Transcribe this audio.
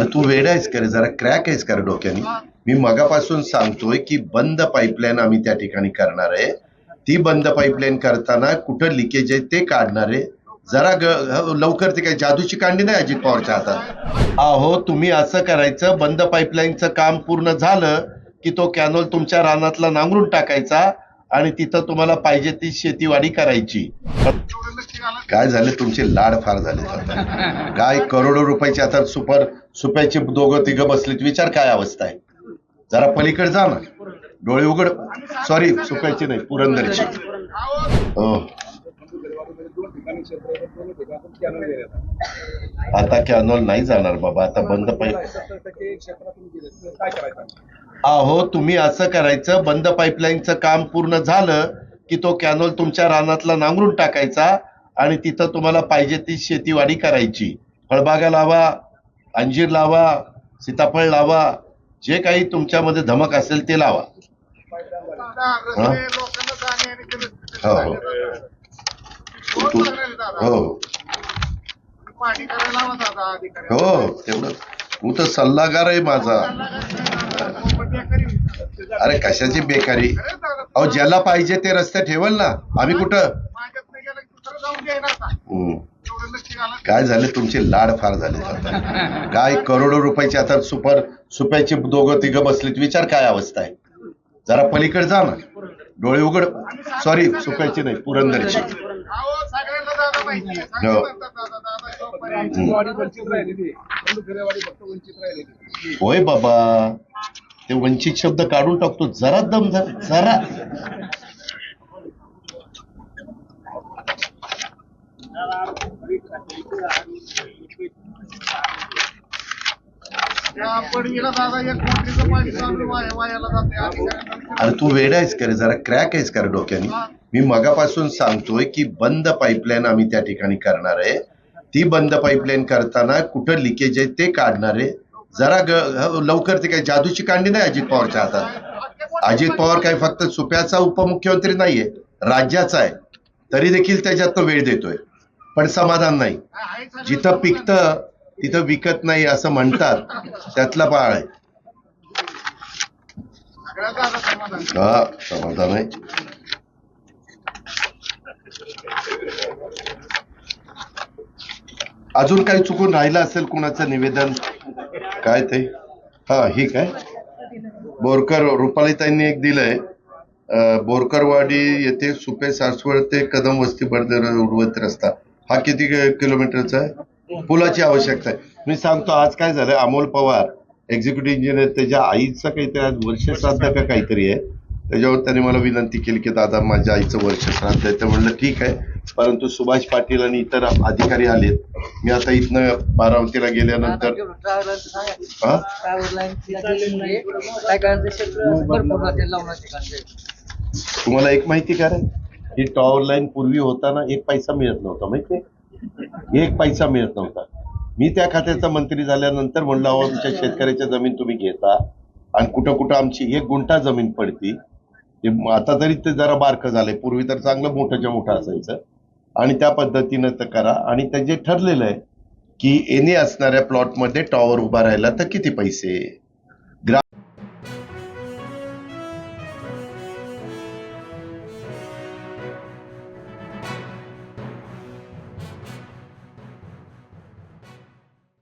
अरे तू वेडा आहेस का रे? जरा क्रॅक आहेस का रे डोक्याने? मी मगापासून सांगतोय की बंद पाईपलाईन आम्ही त्या ठिकाणी करणार आहे. ती बंद पाईपलाईन करताना कुठं लिकेज आहे ते काढणार आहे. जरा ग- लवकर ते काय जादूची कांडी नाही अजित पवारच्या हातात? अहो तुम्ही असं करायचं बंद पाईपलाईनचं काम पूर्ण झालं की तो कॅनोल तुमच्या रानातला नांगरून टाकायचा आणि तिथं तुम्हाला पाहिजे ती शेतीवाडी करायची. काय झाले? तुमचे लाड फार झाले. काय करोडो रुपयाची आता सुपर सुप्याची दोघं तिघं बसलीत. विचार काय अवस्था आहे? जरा पलीकडे जा ना. डोळे उघड. सॉरी सुप्याची नाही पुरंदरची. हो. आता कॅनॉल नाही जाणार बाबा आता बंद पाईप. अहो तुम्ही असं करायचं बंद पाईपलाईनचं काम पूर्ण झालं की तो कॅनोल तुमच्या रानातला नांगरून टाकायचा आणि तिथं तुम्हाला पाहिजे ती शेतीवाडी करायची. फळबागा लावा अंजीर लावा सीताफळ लावा जे काही तुमच्यामध्ये धमक असेल ते लावा. हा? हो हो. हो. तेवढं. तू तर सल्लागार आहे माझा. अरे कशाची बेकारी? अहो ज्याला पाहिजे ते रस्ते ठेवल ना. आम्ही कुठं. काय झाले? तुमचे लाड फार झाले. काय करोडो रुपयाचे आता सुपर सुप्याचे दोघं तिघं बसलेत. विचार काय अवस्था आहे? जरा पलीकडे जा ना. डोळे उघड. सॉरी सुप्याची नाही पुरंदरची. हो. होय बाबा. ते वंचित शब्द काढून टाकतो. जरा दम जरा जरा. अरे तू वेड आहेस का रे? जरा क्रॅक आहेस का रे डोक्याने? मी मगापासून सांगतोय की बंद पाईपलाईन आम्ही त्या ठिकाणी करणार आहे. ती बंद पाईपलाईन करताना कुठं लिकेज आहे ते काढणार आहे. जरा ग- लवकर ते काय जादूची कांडी नाही अजित पवारच्या हातात? अजित पवार काय फक्त सुप्याचा उपमुख्यमंत्री नाहीये राज्याचा आहे. तरी देखील त्याच्यात तो वेळ देतोय. पण समाधान नाही. जिथं पिकतं तिथं विकत नाही असं म्हणतात त्यातला बाळ आहे. हा समाधान आहे. अजून काही चुकून राहिलं असेल कुणाचं निवेदन? काय ते? हा ही काय? बोरकर रुपालीताईंनी एक दिलंय. बोरकरवाडी येथे सुपे सासवड ते कदम वस्ती बर्दर उडवत रस्ता. हा किती किलोमीटरचा आहे? पुलाची आवश्यकता आहे. मी सांगतो आज काय झालं अमोल पवार एक्झिक्युटिव्ह इंजिनियर त्याच्या आईचं काहीतरी आज वर्ष श्राद्ध का काहीतरी आहे. त्याच्यावर त्याने मला विनंती केली की दादा माझ्या आईचं वर्ष श्राद्ध आहे. तर म्हणलं ठीक आहे. परंतु सुभाष पाटील आणि इतर अधिकारी आलेत. मी आता इथनं बारामतीला गेल्यानंतर हा? काय तुम्हाला एक माहिती का रे? ही टॉवर लाईन पूर्वी होताना एक पैसा मिळत नव्हता माहितीये? एक पैसा मिळत नव्हता. मी त्या खात्याचा मंत्री झाल्यानंतर म्हणलं अहो आमच्या शेतकऱ्याच्या जमीन तुम्ही घेता आणि कुठं कुठं आमची एक गुंठा जमीन पडती. आता तरी ते जरा बारकं झालंय. पूर्वी तर चांगलं मोठंच्या मोठं असायचं. आणि त्या पद्धतीनं तर करा. आणि ते जे ठरलेलं आहे की एने असणाऱ्या प्लॉटमध्ये टॉवर उभा राहिला तर किती पैसे?